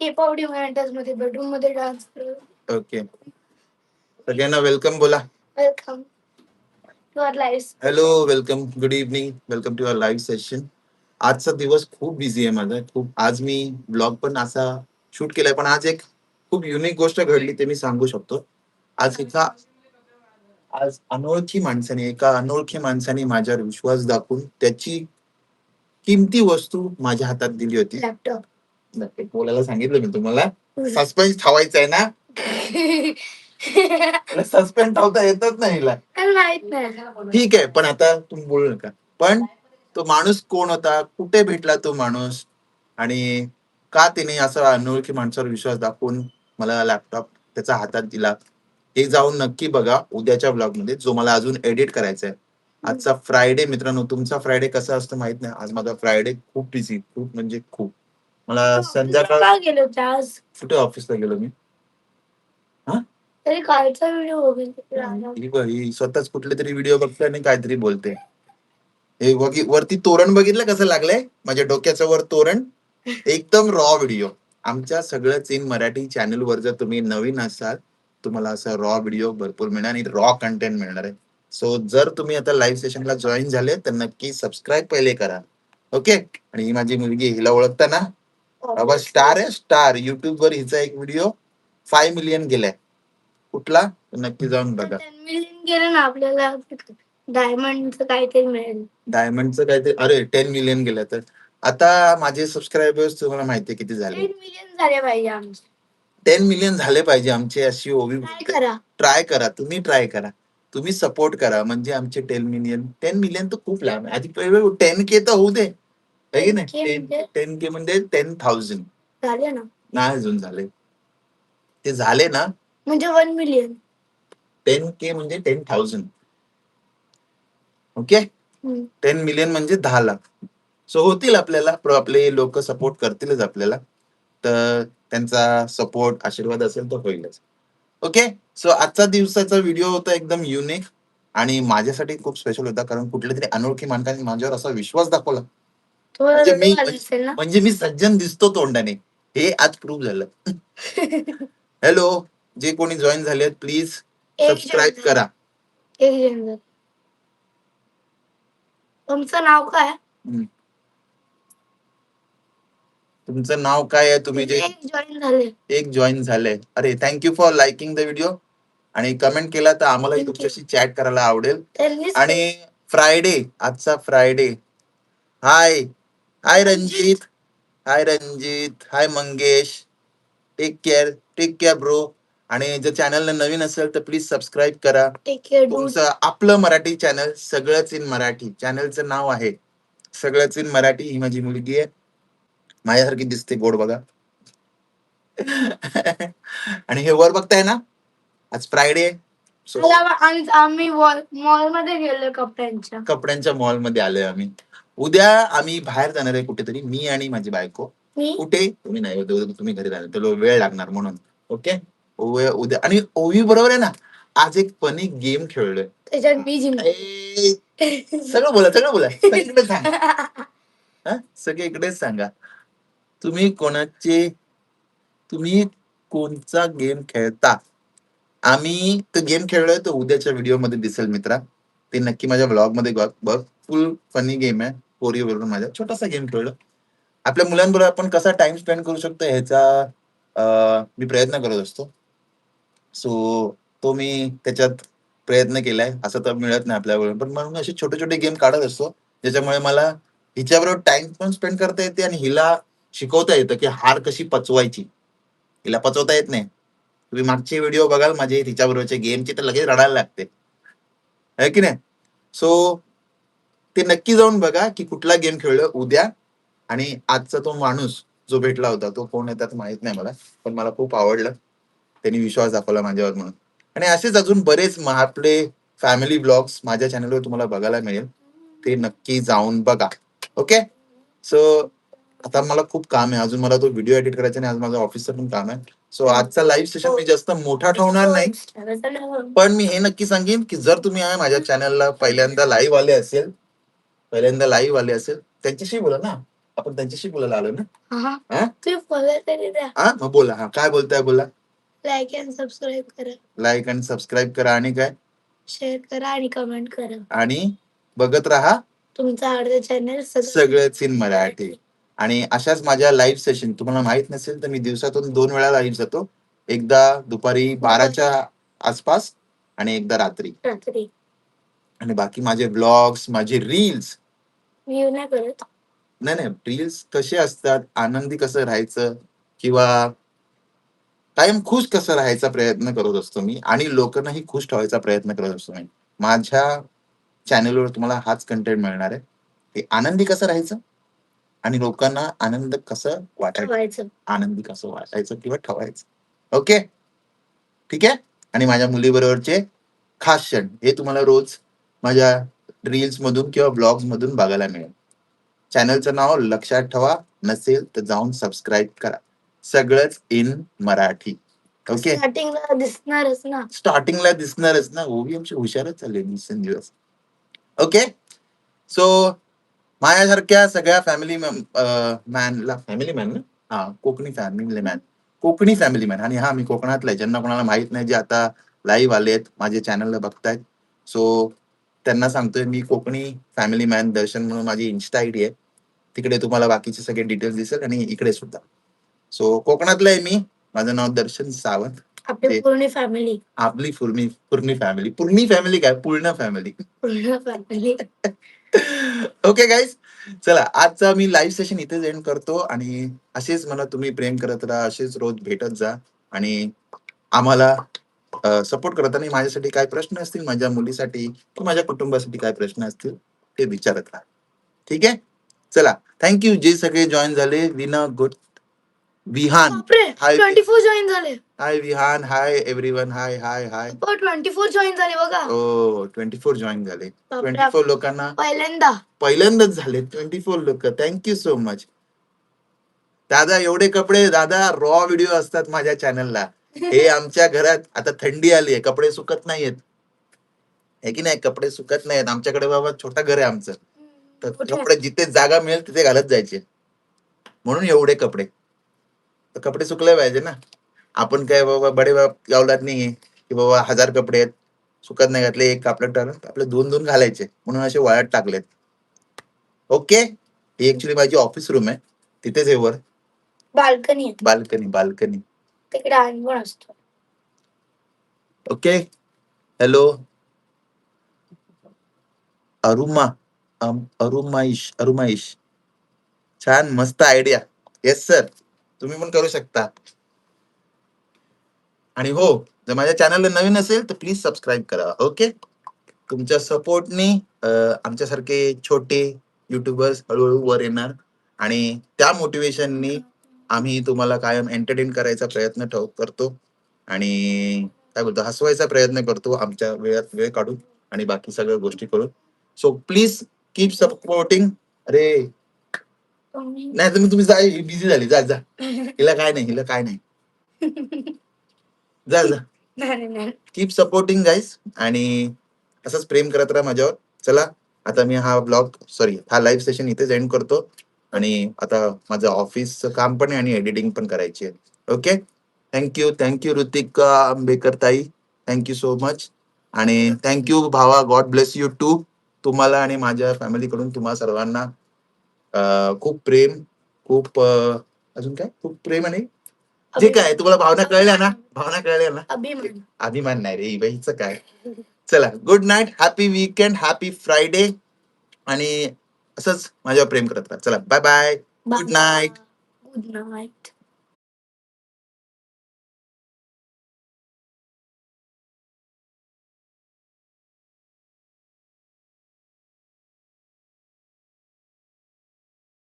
के पावडी मराठ्याजमध्ये बेडरूममध्ये डान्स ओके सगळ्यांना वेलकम बोला. Welcome to our live hello welcome good evening welcome to our live session आजचा दिवस खूप बिझी आहे माझा. खूप आज मी ब्लॉग पण असा शूट केलाय पण आज एक खूप युनिक गोष्ट घडली ते मी सांगू शकतो. आज एका आज अनोळखी माणसाने एका अनोळखी माणसाने माझ्यावर विश्वास दाखवून त्याची किमती वस्तू माझ्या हातात दिली होती. लॅपटॉप नक्की बोलायला सांगितलं मी तुम्हाला. सस्पेन्स ठेवायचा आहे ना? सस्पेन्स ठेवता येतच नाही हिला. ठीक आहे पण आता तुम्ही बोलू नका. पण तो माणूस कोण होता? कुठे भेटला तो माणूस? आणि का तिने असं अनोळखी माणसावर विश्वास दाखवून मला लॅपटॉप त्याच्या हातात दिला? हे जाऊन नक्की बघा उद्याच्या ब्लॉगमध्ये जो मला अजून एडिट करायचा आहे आजचा फ्रायडे मित्रांनो तुमचा फ्रायडे कसा असतो माहीत नाही. आज माझा फ्रायडे खूप बिझी खूप म्हणजे खूप. मला संध्याकाळ का गेले होते आज? कुठे ऑफिसला गेलो मी? तरी कालचा व्हिडिओ बघेल ही बघ, ही स्वतःच कुठले तरी व्हिडिओ बघते आणि काहीतरी बोलते. हे बघी वरती तोरण बघितलं कसं लागलंय? माझ्या डोक्याचं वर तोरण. एकदम रॉ व्हिडिओ आमच्या सगळंच इन मराठी चॅनल वर जर तुम्ही नवीन असाल तुम्हाला असं रॉ व्हिडिओ भरपूर मिळणार आणि रॉ कंटेंट मिळणार आहे. सो जर तुम्ही आता लाईव्ह सेशनला जॉईन झाले तर नक्की सबस्क्राईब पहिले करा. ओके आणि ही माझी मुलगी हिला ओळखता ना बाबा स्टार आहे स्टार. युट्यूब वर हिचा एक व्हिडिओ फाय मिलियन गेलाय. कुठला? नक्की जाऊन बघा. मिलियन गेलं ना आपल्याला. डायमंडचं काहीतरी मिळेल. डायमंडचं काहीतरी अरे टेन मिलियन गेलं तर. आता माझे सबस्क्रायबर्स तुम्हाला माहिती आहे किती झाले? टेन मिलियन झाले पाहिजे आमचे. टेन मिलियन झाले पाहिजे आमचे अशी ओवी काय करा. ट्राय करा. तुम्ही ट्राय करा. तुम्ही सपोर्ट करा. म्हणजे आमचे टेन मिलियन टेन मिलियन तर खूप लांब आहे. आधी टेन के तर होऊ दे. है की 10K नाही म्हणजे? टेन के म्हणजे टेन थाउजंड झाले ना. नाही अजून झाले. ते झाले ना? म्हणजे वन मिलियन टेन के म्हणजे ten thousand okay ten million म्हणजे दहा लाख. सो होतील आपल्याला. प्र- आपले लोक सपोर्ट करतीलच आपल्याला. तर त्यांचा सपोर्ट आशीर्वाद असेल तर होईलच. ओके सो आजचा दिवसाचा व्हिडिओ होता एकदम युनिक आणि माझ्यासाठी खूप स्पेशल होता. कारण कुठल्या तरी अनोळखी माणसाने माझ्यावर असा विश्वास दाखवला. म्हणजे मी- असेल ना. म्हणजे मी सज्जन दिसतो तोंडाने. हे आज प्रूव्ह झालं. हॅलो जे कोणी जॉईन झाले प्लीज एक सबस्क्राईब जण- करा. एक जण. झालं. तुमचं नाव काय? तुमचं नाव काय आहे? तुम्ही जे एक जॉईन झाले. एक जॉईन झालंय अरे thank you for liking the video आणि कमेंट केला तर Thank you. तुमच्याशी चॅट करायला आवडेल. त्यांनीच आणि फ्रायडे आजचा Friday hi hi Ranjit hi Ranjit hi Mangesh take care take care bro आणि जर चॅनलला नवीन असेल तर प्लीज सबस्क्राईब करा. टेक केअर डू तुमचं आपलं मराठी चॅनल सगळंच इन मराठी. चॅनलचं नाव आहे सगळंच इन मराठी. ही माझी मुलगी आहे. माझ्यासारखी दिसते गोड बघा. आणि हे वर बघताय ना? आज फ्रायडे आम्ही आम्ही मॉलमध्ये गेलो कपड्यांच्या. कपड्यांच्या मॉलमध्ये आलोय आम्ही. उद्या आम्ही बाहेर जाणार आहे कुठेतरी मी आणि माझी बायको. मी? कुठे? तुम्ही नाही उद्या तुम्ही घरी राहणार तुला वेळ लागणार म्हणून. ओके? उद्या आणि ओवी बरोबर आहे ना आज एक फनी गेम खेळलोय. त्याच्यात मी जिंकले. ए, सगळं बोला सगळं बोला. सगळं इकडेच सांगा. हा? सगळे इकडेच सांगा. तुम्ही कोणाचे तुम्ही कोणचा गेम खेळता? आम्ही तो गेम खेळलोय तो उद्याच्या व्हिडिओमध्ये दिसेल मित्रा. ते नक्की माझ्या ब्लॉगमध्ये बघ फुल फनी गेम आहे. पोरी बरोबर माझ्या छोटासा गेम खेळलो. आपल्या मुलांबरोबर आपण कसा टाइम स्पेंड करू शकतो ह्याचा मी प्रयत्न करत असतो. सो तो मी त्याच्यात प्रयत्न केलाय. असं तर मिळत नाही आपल्याबरोबर. पण म्हणून असे छोटे छोटे गेम काढत असतो. ज्याच्यामुळे मला हिच्याबरोबर टाइम पण स्पेंड करता येते आणि हिला शिकवता येतं की हार कशी पचवायची. हिला पचवता येत नाही. तुम्ही मागचे व्हिडिओ बघाल माझे तिच्याबरोबरचे गेमचे तर लगेच रडायला लागते. है की नाही? सो ते नक्की जाऊन बघा की कुठला गेम खेळलो उद्या. आणि आजचा तो माणूस जो भेटला होता तो कोण त्यात माहीत नाही मला पण मला खूप आवडलं. त्यांनी विश्वास दाखवला माझ्यावर म्हणून. आणि असेच अजून बरेच आपले फॅमिली ब्लॉग्स माझ्या चॅनलवर तुम्हाला बघायला मिळेल. ते नक्की जाऊन बघा. ओके सो आता मला खूप काम आहे. अजून मला तो व्हिडिओ एडिट करायचा आणि आज माझं ऑफिसचं पण काम आहे. सो आजचा लाईव्ह सेशन मी जास्त मोठा ठेवणार नाही. पण मी हे नक्की सांगेन की जर तुम्ही माझ्या चॅनलला पहिल्यांदा लाईव्ह आले असेल पहिल्यांदा लाईव्ह आले असेल त्यांच्याशी बोला ना. आपण त्यांच्याशी बोलायला आलो ना. हा. हा? तुम्ही फॉलो तरी द्या. हा? मग बोला. हा काय बोलताय बोला. लाईक अँड सबस्क्राईब करा. लाईक आणि सबस्क्राईब करा आणि काय? शेअर करा आणि कमेंट करा. आणि बघत राहा तुमचा आवडता चॅनल सगळंच इन मराठी. आणि अशाच माझ्या लाईव्ह सेशन तुम्हाला माहीत नसेल तर मी दिवसातून दोन वेळा लाईव्ह जातो. एकदा दुपारी बाराच्या आसपास आणि एकदा रात्री. रात्री. आणि बाकी माझे ब्लॉग्स माझे रील्स नाही करत. नाही नाही. रील्स कसे असतात? आनंदी कसं राहायचं? किंवा कायम खुश कसं राहायचा प्रयत्न करत असतो मी? आणि लोकांनाही खुश ठेवायचा प्रयत्न करत असतो मी. माझ्या चॅनलवर तुम्हाला हाच कंटेंट मिळणार आहे. की आनंदी कसं राहायचं? आणि लोकांना आनंद कसं वाटायचं? आनंदी कसं वाटायचं किंवा ठेवायचं? ओके ठीक आहे? आणि माझ्या मुलीबरोबरचे खास क्षण. हे तुम्हाला रोज माझ्या रील्स मधून किंवा ब्लॉग्स मधून बघायला मिळेल. चॅनलचं नाव लक्षात ठेवा. नसेल तर जाऊन सबस्क्राईब करा. सगळंच इन मराठी. ओके स्टार्टिंगला दिसणारच ना. स्टार्टिंगला दिसणारच ना. आमची हुशारच चालले दिवसेंदिवस ओके सो माझ्यासारख्या सगळ्या फॅमिली मॅनला फॅमिली मॅन ना? हा Konkani family man Konkani family man आणि हा मी कोकणातला आहे. ज्यांना कोणाला माहीत नाही जे आता लाईव्ह आलेत माझे चॅनलला बघतायत. सो त्यांना सांगतोय मी कोकणी फॅमिली मॅन दर्शन म्हणून माझी इन्स्टा आय डी आहे. तिकडे तुम्हाला बाकीचे सगळे डिटेल्स दिसेल आणि इकडे सुद्धा. सो कोकणातलं आहे मी. माझं नाव दर्शन सावंत. आपली पूर्ण फॅमिली आपली पूर्णी पूर्णी फॅमिली पूर्णी फॅमिली काय? पूर्ण फॅमिली पूर्ण फॅमिली ओके गाईज चला आजचा मी लाईव्ह सेशन इथेच एंड करतो आणि असेच मला तुम्ही प्रेम करत राहा असेच रोज भेटत जा आणि आम्हाला सपोर्ट करत आणि माझ्यासाठी काय प्रश्न असतील माझ्या मुलीसाठी किंवा माझ्या कुटुंबासाठी काय प्रश्न असतील ते विचारत राहा. ठीक आहे? चला. थँक्यू जे सगळे जॉईन झाले Veena good Vihaan. Hi. Twenty four join झाले. Hi Vihaan. Hi everyone hi hi hi twenty four join झाले बघा. हो ट्वेंटी फोर जॉईन झाले. ट्वेंटी फोर लोकांना पहिल्यांदा. पहिल्यांदाच झाले. ट्वेंटी फोर लोक थँक्यू सो मच दादा एवढे कपडे दादा रॉ व्हिडिओ असतात माझ्या चॅनलला हे आमच्या घरात आता थंडी आली आहे कपडे सुकत नाहीयेत. हे की नाही? कपडे सुकत नाहीयेत. आमच्याकडे बाबा छोटा घर आहे आमचं. तर? कपडे जिथे जागा मिळेल तिथे घालत जायचे. म्हणून एवढे कपडे. तर कपडे सुकले पाहिजे ना. आपण काय बाबा बडे गावलात नाहीये. की बाबा हजार कपडे आहेत. सुकत नाही घातले एक कापड टाकलं आपले दोन दोन घालायचे. म्हणून असे वाळत टाकलेत. ओके? ही ऍक्च्युली माझी ऑफिस रूम आहे. तिथेच आहे वर. बाल्कनी. Balcony balcony. तिकडे अंगण असतो. ओके. हॅलो. अरुमा अरुमाईश अरुमाईश. छान मस्त आयडिया येस सर तुम्ही पण करू शकता. आणि हो जर माझ्या चॅनलला नवीन असेल तर प्लीज सबस्क्राईब करा. ओके तुमच्या सपोर्टनी आमच्यासारखे छोटे युट्यूबर्स हळूहळू वर येणार. आणि त्या मोटिवेशननी आम्ही तुम्हाला कायम एंटरटेन करायचा प्रयत्न ठेव करतो आणि काय बोलतो हसवायचा प्रयत्न करतो आमच्या वेळात वेळ काढून आणि बाकी सगळ्या गोष्टी करून. सो प्लीज कीप सपोर्टिंग अरे नाही तर तुम्ही जा बिझी झाली. जा जा. हिला काय नाही हिला काय नाही. जा जा. नाही नाही. कीप सपोर्टिंग गाईज आणि असंच प्रेम करत राहा माझ्यावर. चला आता मी हा ब्लॉग सॉरी हा लाईव्ह सेशन इथेच एंड करतो. आणि आता माझं ऑफिसचं काम पण आहे आणि एडिटिंग पण करायची आहे. Okay thank you thank you Ritika Ambekar ताई. थँक्यू सो मच आणि थँक्यू भावा गॉड ब्लेस यू टू तुम्हाला आणि माझ्या फॅमिलीकडून तुम्हा सर्वांना खूप प्रेम खूप अजून काय? खूप प्रेम आणि जे काय तुम्हाला भावना कळल्या ना? भावना कळल्या ना? अभिमान. अभिमान नाही रे बाईचं काय? चला good night happy weekend happy Friday आणि असंच माझ्यावर प्रेम करत राहा. चला bye bye good night good night